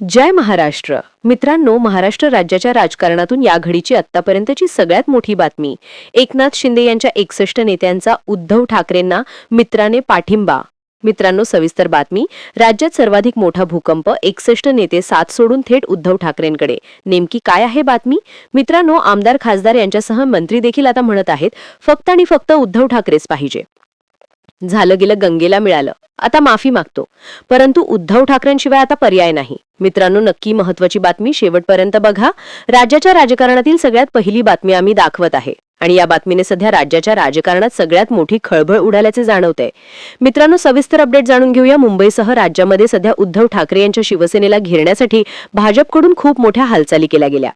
जय महाराष्ट्र. मित्रांनो महाराष्ट्र राज्याच्या राजकारणातून या घडीची आत्तापर्यंतची सगळ्यात मोठी बातमी. एकनाथ शिंदे यांच्या एकसष्ट नेत्यांचा उद्धव ठाकरेंना मित्राने पाठिंबा. मित्रांनो सविस्तर बातमी. राज्यात सर्वाधिक मोठा भूकंप एकसष्ट नेते साथ सोडून थेट उद्धव ठाकरेंकडे. नेमकी काय आहे बातमी? मित्रांनो आमदार खासदार यांच्यासह मंत्री देखील आता म्हणत आहेत फक्त आणि फक्त उद्धव ठाकरेच पाहिजे. झालं गेलं गंगेला मिळालं. आता माफी मागतो. परंतु उद्धव ठाकरेंशिवाय आता पर्याय नाही. मित्रांनो नक्की महत्वाची बातमी शेवटपर्यंत बघा. राज्याच्या राजकारणातील सगळ्यात पहिली बातमी आम्ही दाखवत आहे. आणि या बातमीने सध्या राज्याच्या राजकारणात सगळ्यात मोठी खळबळ उडाल्याचे जाणवते. मित्रांनो सविस्तर अपडेट जाणून घेऊया. मुंबईसह राज्यामध्ये सध्या उद्धव ठाकरे यांच्या शिवसेनेला घेरण्यासाठी भाजपकडून खूप मोठ्या हालचाली केल्या गेल्या.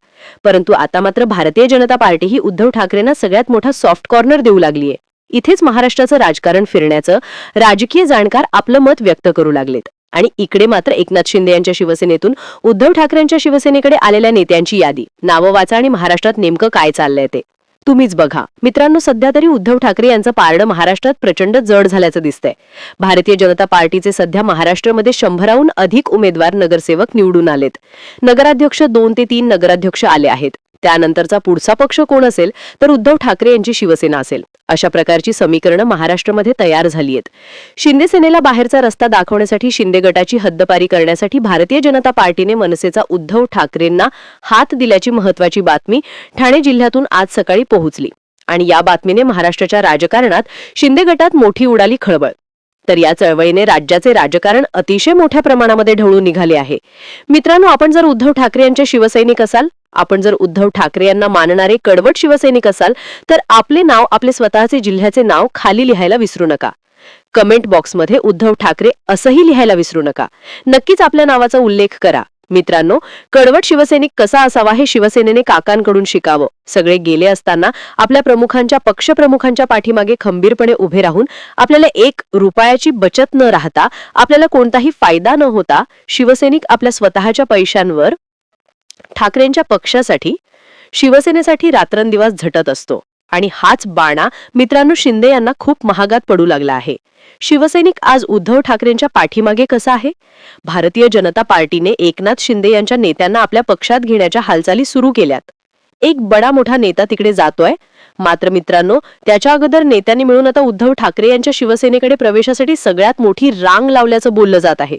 परंतु आता मात्र भारतीय जनता पार्टी ही उद्धव ठाकरेंना सगळ्यात मोठा सॉफ्ट कॉर्नर देऊ लागलीये. इथेच महाराष्ट्राचं राजकारण फिरण्याचं राजकीय जाणकार आपलं मत व्यक्त करू लागलेत. आणि इकडे मात्र एकनाथ शिंदे यांच्या शिवसेनेतून उद्धव ठाकरेंच्या शिवसेनेकडे आलेल्या नेत्यांची यादी. नावं वाचा आणि महाराष्ट्रात नेमकं काय चाललंय ते. तुम्हीच बघा. मित्रांनो सध्या तरी उद्धव ठाकरे यांचं पारडं महाराष्ट्रात प्रचंड जड झाल्याचं दिसतंय. भारतीय जनता पार्टीचे सध्या महाराष्ट्रामध्ये शंभराहून अधिक उमेदवार नगरसेवक निवडून आलेत. नगराध्यक्ष दोन ते तीन नगराध्यक्ष आले आहेत. त्यानंतरचा पुढचा पक्ष कोण असेल तर उद्धव ठाकरे यांची शिवसेना असेल. अशा प्रकारची समीकरणं महाराष्ट्रामध्ये तयार झाली आहेत शिंदे सेनेला बाहेरचा रस्ता दाखवण्यासाठी शिंदे गटाची हद्दपारी करण्यासाठी भारतीय जनता पार्टीने मनसेचा उद्धव ठाकरेंना हात दिल्याची महत्वाची बातमी ठाणे जिल्ह्यातून आज सकाळी पोहोचली. आणि या बातमीने महाराष्ट्राच्या राजकारणात शिंदे गटात मोठी उडाली खळबळ. तर या चळवळीने राज्याचे राजकारण अतिशय मोठ्या प्रमाणामध्ये ढवळून निघाले आहे. मित्रांनो आपण जर उद्धव ठाकरे यांचे शिवसैनिक असाल आपण जर उद्धव ठाकरे यांना मानणारे कडवट शिवसैनिक असाल तर आपले नाव आपले स्वतःचे जिल्ह्याचे नाव खाली लिहायला विसरू नका. कमेंट बॉक्समध्ये उद्धव ठाकरे असंही लिहायला विसरू नका. नक्कीच आपल्या नावाचा उल्लेख करा. मित्रांनो कडवट शिवसैनिक कसा असावा हे शिवसेनेने काकांकडून शिकावं. सगळे गेले असताना आपल्या प्रमुखांच्या पक्षप्रमुखांच्या पाठीमागे खंबीरपणे उभे राहून आपल्याला एक रुपयाची बचत न राहता आपल्याला कोणताही फायदा न होता शिवसैनिक आपल्या स्वतःच्या पैशांवर ठाकरेंच्या पक्षासाठी शिवसेनेसाठी रात्रंदिवस झटत असतो. आणि हाच बाणा मित्रांनो शिंदे यांना खूप महागात पडू लागला आहे. शिवसैनिक आज उद्धव ठाकरेंच्या पाठीमागे कसा आहे? भारतीय जनता पार्टीने एकनाथ शिंदे यांच्या नेत्यांना आपल्या पक्षात घेण्याच्या हालचाली सुरू केल्यात. एक बडा मोठा नेता तिकडे जातोय. मात्र मित्रांनो त्याच्या अगोदर नेत्यांनी मिळून आता उद्धव ठाकरे यांच्या शिवसेनेकडे प्रवेशासाठी सगळ्यात मोठी रांग लावल्याचं बोललं जात आहे.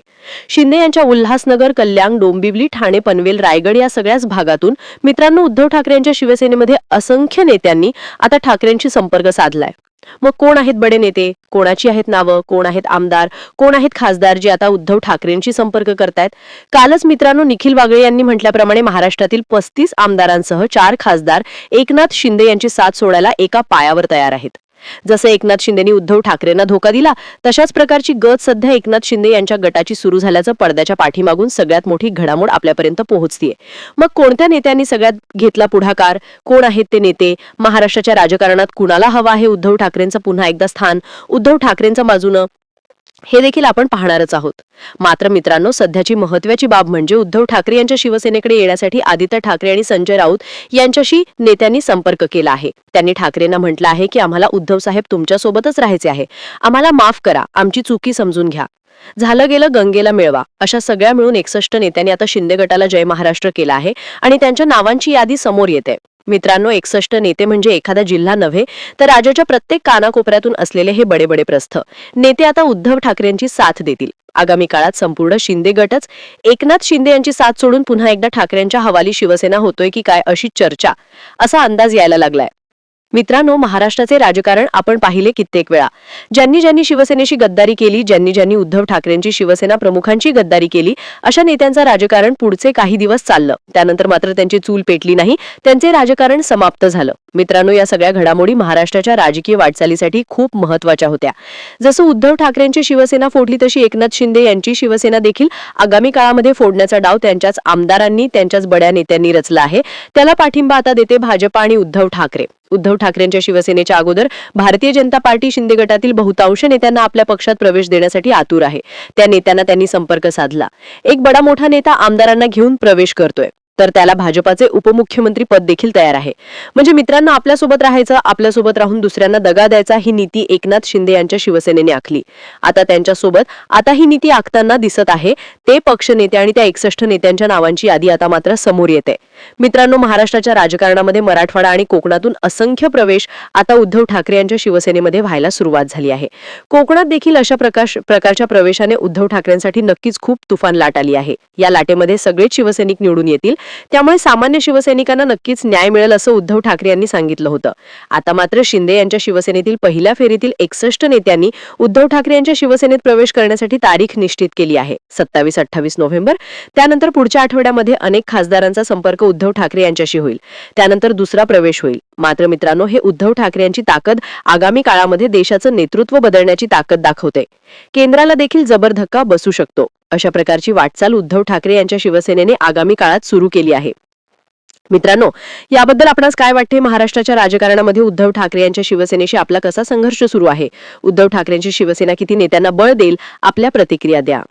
शिंदे यांच्या उल्हासनगर कल्याण डोंबिवली ठाणे पनवेल रायगड या सगळ्याच भागातून मित्रांनो उद्धव ठाकरे यांच्या शिवसेनेमध्ये असंख्य नेत्यांनी आता ठाकरेंशी संपर्क साधलाय. मग कोण आहेत बडे नेते? कोणाची आहेत नावं? कोण आहेत आमदार? कोण आहेत खासदार जे आता उद्धव ठाकरेंशी संपर्क करतायत? कालच मित्रांनो निखिल वागळे यांनी म्हटल्याप्रमाणे महाराष्ट्रातील पस्तीस आमदारांसह चार खासदार एकनाथ शिंदे यांची साथ सोडायला एका पायावर तयार आहेत. जसं एकनाथ शिंदेनी उद्धव ठाकरेंना धोका दिला तशाच प्रकारची गत सध्या एकनाथ शिंदे यांच्या गटाची सुरू झाल्याचं पडद्याच्या पाठीमागून सगळ्यात मोठी घडामोड आपल्यापर्यंत पोहोचतीये. मग कोणत्या नेत्यांनी सगळ्यात घेतला पुढाकार? कोण आहेत ते नेते? महाराष्ट्राच्या राजकारणात कुणाला हवा आहे? उद्धव ठाकरेंचं पुन्हा एकदा स्थान? उद्धव ठाकरेंचं बाजूनं हे देखील आपण पाहणारच आहोत. मात्र मित्रांनो सध्याची महत्वाची बाब म्हणजे उद्धव ठाकरे यांच्या शिवसेनेकडे येण्यासाठी आदित्य ठाकरे आणि संजय राऊत यांच्याशी नेत्यांनी संपर्क केला आहे. त्यांनी ठाकरेंना म्हटलं आहे की आम्हाला उद्धव साहेब तुमच्यासोबतच राहायचे आहे. आम्हाला माफ करा. आमची चुकी समजून घ्या. झालं गेलं गंगेला मिळवा. अशा सगळ्या मिळून एकसष्ट नेत्यांनी आता शिंदे गटाला जय महाराष्ट्र केला आहे आणि त्यांच्या नावांची यादी समोर येते. मित्रांनो एकसष्ट नेते म्हणजे एखादा जिल्हा नव्हे तर राज्याच्या प्रत्येक कानाकोपऱ्यातून असलेले हे बडे बडे प्रस्थ नेते आता उद्धव ठाकरेंची साथ देतील. आगामी काळात संपूर्ण शिंदे गटच एकनाथ शिंदे यांची साथ सोडून पुन्हा एकदा ठाकरेंच्या हवाली शिवसेना होतोय की काय अशी चर्चा असा अंदाज यायला लागलाय. मित्रांनो महाराष्ट्राचे राजकारण आपण पाहिले कित्येक वेळा. ज्यांनी ज्यांनी शिवसेनेशी गद्दारी केली ज्यांनी ज्यांनी उद्धव ठाकरेंची शिवसेना प्रमुखांची गद्दारी केली अशा नेत्यांचं राजकारण पुढचे काही दिवस चाललं. त्यानंतर मात्र त्यांची चूल पेटली नाही त्यांचे राजकारण समाप्त झालं. मित्रांनो या सगळ्या घडामोडी महाराष्ट्राच्या राजकीय वाटचालीसाठी खूप महत्त्वाच्या होत्या. जसं उद्धव ठाकरेंची शिवसेना फोडली तशी एकनाथ शिंदे यांची शिवसेना देखील आगामी काळामध्ये फोडण्याचा डाव त्यांच्याच आमदारांनी त्यांच्याच बड्या नेत्यांनी रचला आहे. त्याला पाठिंबा आता देते भाजपा आणि उद्धव ठाकरे. उद्धव ठाकरेंच्या शिवसेनेच्या अगोदर भारतीय जनता पार्टी शिंदे गटातील बहुतांश नेत्यांना आपल्या पक्षात प्रवेश देण्यासाठी आतुर आहे. त्या नेत्यांना त्यांनी संपर्क साधला. एक बडा मोठा नेता आमदारांना घेऊन प्रवेश करतोय. तर त्याला भाजपाचे उपमुख्यमंत्री पद देखील तयार आहे. म्हणजे मित्रांनो आपल्यासोबत राहायचं आपल्यासोबत राहून दुसऱ्यांना दगा द्यायचा ही नीती एकनाथ शिंदे यांच्या शिवसेनेने आखली. आता त्यांच्यासोबत आता ही नीती आखताना दिसत आहे. ते पक्षनेते आणि त्या एकसष्ट नेत्यांच्या नावांची यादी आता मात्र समोर येते. मित्रांनो महाराष्ट्राच्या राजकारणामध्ये मराठवाडा आणि कोकणातून असंख्य प्रवेश आता उद्धव ठाकरे यांच्या शिवसेनेमध्ये व्हायला सुरुवात झाली आहे. कोकणात देखील अशा प्रकाश प्रकारच्या प्रवेशाने उद्धव ठाकरेंसाठी नक्कीच खूप तुफान लाट आली आहे. या लाटेमध्ये सगळेच शिवसैनिक निवडून येतील. त्यामुळे सामान्य शिवसैनिकांना नक्कीच न्याय मिळेल असं उद्धव ठाकरे यांनी सांगितलं होतं. आता मात्र शिंदे यांच्या शिवसेनेतील पहिल्या फेरीतील एकसष्ट नेत्यांनी उद्धव ठाकरे यांच्या शिवसेनेत प्रवेश करण्यासाठी तारीख निश्चित केली आहे. सत्तावीस अठ्ठावीस नोव्हेंबर. त्यानंतर पुढच्या आठवड्यामध्ये अनेक खासदारांचा संपर्क उद्धव ठाकरे यांच्याशी होईल. त्यानंतर दुसरा प्रवेश होईल. मात्र मित्रांनो हे उद्धव ठाकरे यांची ताकद आगामी काळामध्ये देशाचं नेतृत्व बदलण्याची ताकद दाखवते. केंद्राला देखील जबर धक्का बसू शकतो. अशा प्रकारची वाटचाल उद्धव ठाकरे यांच्या शिवसेनेने आगामी काळात सुरू केली आहे. मित्रांनो याबद्दल आपणास काय वाटते? महाराष्ट्राच्या राजकारणामध्ये उद्धव ठाकरे यांच्या शिवसेनेशी आपला कसा संघर्ष सुरू आहे? उद्धव ठाकरेंची शिवसेना किती नेत्यांना बळ देईल? आपल्या प्रतिक्रिया द्या.